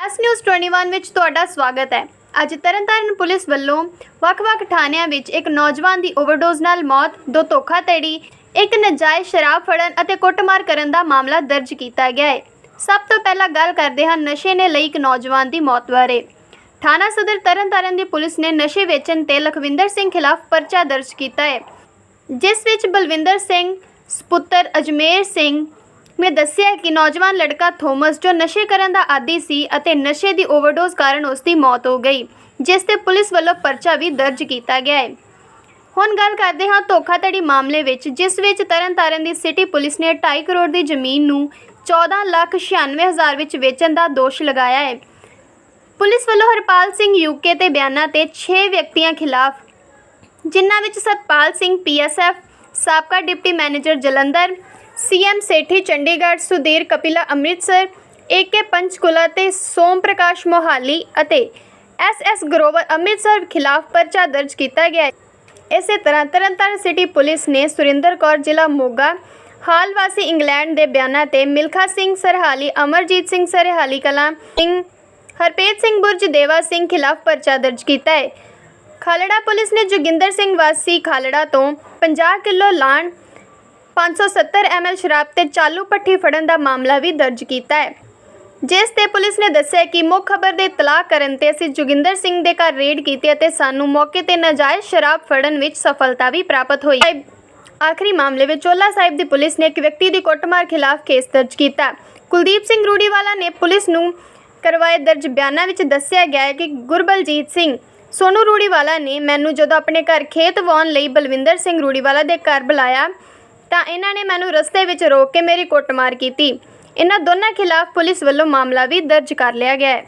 S news 21 ਵਿੱਚ ਤੁਹਾਡਾ ਸਵਾਗਤ ਹੈ। ਅੱਜ ਤਰਨਤਾਰਨ ਪੁਲਿਸ ਵੱਲੋਂ ਵੱਖ-ਵੱਖ ਥਾਣਿਆਂ ਵਿੱਚ ਇੱਕ ਨੌਜਵਾਨ ਦੀ ਓਵਰਡੋਜ਼ ਨਾਲ ਮੌਤ, ਦੋ ਧੋਖਾਧੜੀ, ਇੱਕ ਨਜਾਇਜ਼ ਸ਼ਰਾਬ ਫੜਨ ਅਤੇ ਕੁੱਟਮਾਰ ਕਰਨ ਦਾ ਮਾਮਲਾ ਦਰਜ ਕੀਤਾ ਗਿਆ ਹੈ। ਸਭ ਤੋਂ ਪਹਿਲਾਂ ਗੱਲ ਕਰਦੇ ਹਾਂ ਨਸ਼ੇ ਨੇ ਲਈ ਇੱਕ ਨੌਜਵਾਨ ਦੀ ਮੌਤ ਬਾਰੇ। ਥਾਣਾ ਸਦਰ ਤਰਨਤਾਰਨ ਦੀ ਪੁਲਿਸ ਨੇ ਨਸ਼ੇ ਵੇਚਣ ਤੇ ਲਖਵਿੰਦਰ ਸਿੰਘ ਖਿਲਾਫ ਪਰਚਾ ਦਰਜ ਕੀਤਾ ਹੈ। ਜਿਸ ਵਿੱਚ ਬਲਵਿੰਦਰ ਸਿੰਘ ਸਪੁੱਤਰ ਅਜਮੇਰ ਸਿੰਘ ਨੇ ਦੱਸਿਆ ਕਿ ਨੌਜਵਾਨ ਲੜਕਾ ਥੋਮਸ, ਜੋ ਨਸ਼ੇ ਕਰਨ ਦਾ ਆਦੀ ਸੀ ਅਤੇ ਨਸ਼ੇ ਦੀ ਓਵਰਡੋਜ਼ ਕਾਰਨ ਉਸ ਦੀ ਮੌਤ ਹੋ ਗਈ, ਜਿਸ ਤੇ ਪੁਲਿਸ ਵੱਲੋਂ ਪਰਚਾ ਵੀ ਦਰਜ ਕੀਤਾ ਗਿਆ ਹੈ। ਹੁਣ ਗੱਲ ਕਰਦੇ ਹਾਂ ਧੋਖਾਧੜੀ ਮਾਮਲੇ ਵਿੱਚ, ਜਿਸ ਵਿੱਚ ਤਰਨਤਾਰਨ ਦੀ ਸਿਟੀ ਪੁਲਿਸ ਨੇ 2.5 ਕਰੋੜ ਦੀ ਜ਼ਮੀਨ ਨੂੰ 14 ਲੱਖ 96 ਹਜ਼ਾਰ ਵਿੱਚ ਵੇਚਣ ਦਾ ਦੋਸ਼ ਲਗਾਇਆ ਹੈ। ਪੁਲਿਸ ਵੱਲੋਂ ਹਰਪਾਲ ਸਿੰਘ ਯੂਕੇ ਤੇ ਬਿਆਨਾਂ ਤੇ 6 ਵਿਅਕਤੀਆਂ ਖਿਲਾਫ, ਜਿਨ੍ਹਾਂ ਵਿੱਚ ਸਤਪਾਲ ਸਿੰਘ ਪੀਐਸਐਫ ਸਾਬਕਾ deputy manager Jalandhar CM Sethi Chandigarh, Sudhir Kapila Amritsar AK Panchkula ਤੇ ਸੋਮ ਪ੍ਰਕਾਸ਼ ਮੋਹਾਲੀ ਅਤੇ ਐਸਐਸ ਗਰੋਵਰ ਅੰਮ੍ਰਿਤਸਰ ਖਿਲਾਫ ਪਰਚਾ ਦਰਜ ਕੀਤਾ ਗਿਆ ਹੈ। ਇਸੇ ਤਰ੍ਹਾਂ ਤਰਨਤਾਰਨ ਸਿਟੀ ਪੁਲਿਸ ਨੇ ਸੁਰਿੰਦਰ ਕੌਰ, ਜ਼ਿਲ੍ਹਾ ਮੋਗਾ, ਹਾਲ ਵਾਸੀ ਇੰਗਲੈਂਡ ਦੇ ਬਿਆਨਾਂ ਤੇ ਮਿਲਖਾ ਸਿੰਘ ਸਰਹਾਲੀ, ਅਮਰਜੀਤ ਸਿੰਘ ਸਰਹਾਲੀ, ਕਲਾਂ ਸਿੰਘ ਹਰਪੇਤ ਸਿੰਘ ਬੁਰਜ, ਦੇਵਾ ਸਿੰਘ ਖਿਲਾਫ ਪਰਚਾ ਦਰਜ ਕੀਤਾ ਹੈ। ਖਾਲੜਾ ਪੁਲਿਸ ਨੇ ਜੋਗਿੰਦਰ ਸਿੰਘ ਵਾਸੀ ਖਾਲੜਾ ਤੋਂ 50 ਕਿਲੋ ਲਾਣ 570 ml ਸ਼ਰਾਬ ਤੇ ਚਾਲੂ ਪੱਠੀ ਫੜਨ ਦਾ ਮਾਮਲਾ ਵੀ ਦਰਜ ਕੀਤਾ ਹੈ। ਜਿਸ ਤੇ ਪੁਲਿਸ ਨੇ ਦੱਸਿਆ ਕਿ ਮੁੱਖ ਖਬਰ ਦੇ ਇਤਲਾਹ ਕਰਨ ਤੇ ਅਸੀਂ ਜੋਗਿੰਦਰ ਸਿੰਘ ਦੇ ਘਰ ਰੇਡ ਕੀਤੀ ਅਤੇ ਸਾਨੂੰ ਮੌਕੇ ਤੇ ਨਾਜਾਇਜ਼ ਸ਼ਰਾਬ ਫੜਨ ਵਿੱਚ ਸਫਲਤਾ ਵੀ ਪ੍ਰਾਪਤ ਹੋਈ। ਆਖਰੀ ਮਾਮਲੇ ਵਿੱਚ ਚੋਲਾ ਸਾਹਿਬ ਦੀ ਪੁਲਿਸ ਨੇ ਇੱਕ ਵਿਅਕਤੀ ਦੀ ਕੁੱਟਮਾਰ ਖਿਲਾਫ ਕੇਸ ਦਰਜ ਕੀਤਾ। ਕੁਲਦੀਪ ਸਿੰਘ ਰੂੜੀਵਾਲਾ ਨੇ ਪੁਲਿਸ ਨੂੰ ਕਰਵਾਏ ਦਰਜ ਬਿਆਨਾਂ ਵਿੱਚ ਦੱਸਿਆ ਗਿਆ ਹੈ ਕਿ ਗੁਰਬਲਜੀਤ ਸਿੰਘ ਸੋਨੂ ਰੂੜੀਵਾਲਾ ਨੇ ਮੈਨੂੰ ਜਦੋਂ ਆਪਣੇ ਘਰ ਖੇਤ ਵਾਉਣ ਲਈ ਬਲਵਿੰਦਰ ਸਿੰਘ ਰੂੜੀਵਾਲਾ ਦੇ ਘਰ ਬੁਲਾਇਆ ਤਾਂ ਇਹਨਾਂ ਨੇ ਮੈਨੂੰ ਰਸਤੇ ਵਿੱਚ ਰੋਕ ਕੇ ਮੇਰੀ ਕੁੱਟਮਾਰ ਕੀਤੀ। ਇਹਨਾਂ ਦੋਨਾਂ ਖਿਲਾਫ ਪੁਲਿਸ ਵੱਲੋਂ ਮਾਮਲਾ ਵੀ ਦਰਜ ਕਰ ਲਿਆ ਗਿਆ ਹੈ।